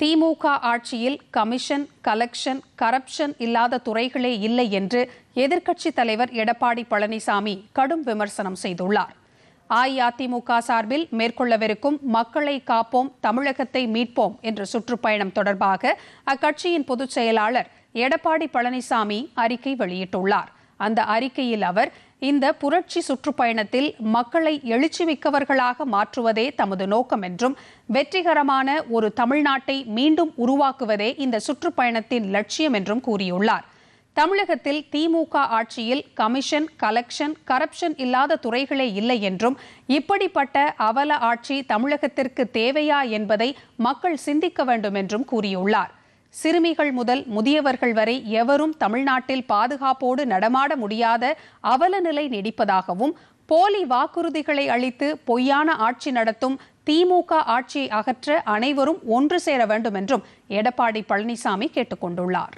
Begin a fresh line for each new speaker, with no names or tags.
திமுக ஆட்சியில் commission collection corruption இல்லாத துறைகளே இல்லை என்று எதிர்க்கட்சித் தலைவர் எடப்பாடி பழனிசாமி கடும் விமர்சனம் செய்துள்ளார் அஇஅதிமுக சார்பில் மேற்கொள்ளவிருக்கும் மக்களை காப்போம் தமிழகத்தை மீட்போம் என்ற சுற்றுப்பயணம் தொடர்பாக அக்கட்சியின் பொதுச் செயலாளர் எடப்பாடி பழனிசாமி அறிக்கை வெளியிட்டுள்ளார் அந்த அறிக்கையில் அவர் இந்த புரட்சி சுற்றுப்பயணத்தில் மக்களை எழுச்சி மிக்கவர்களாக மாற்றுவதே தமது நோக்கம் என்றும் வெற்றிகரமான ஒரு தமிழ்நாட்டை மீண்டும் உருவாக்குவதே இந்த சுற்றுப்பயணத்தின் லட்சியம் என்றும் கூறியுள்ளார் தமிழகத்தில் திமுக ஆட்சியில் கமிஷன் கலெக்ஷன் கரப்ஷன் இல்லாத துறைகளே இல்லை என்றும் இப்படிப்பட்ட அவல ஆட்சி தமிழகத்திற்கு தேவையா என்பதை மக்கள் சிந்திக்க வேண்டும் என்றும் கூறியுள்ளார் சிறுமிகள் முதல் முதியவர்கள் வரை எவரும் தமிழ்நாட்டில் பாதுகாப்போடு நடமாட முடியாத அவல நிலை நீடிப்பதாகவும் போலி வாக்குறுதிகளை அளித்து பொய்யான ஆட்சி நடத்தும் திமுக ஆட்சியை அகற்ற அனைவரும் ஒன்று சேர வேண்டும் என்றும் எடப்பாடி பழனிசாமி கேட்டுக்கொண்டுள்ளார்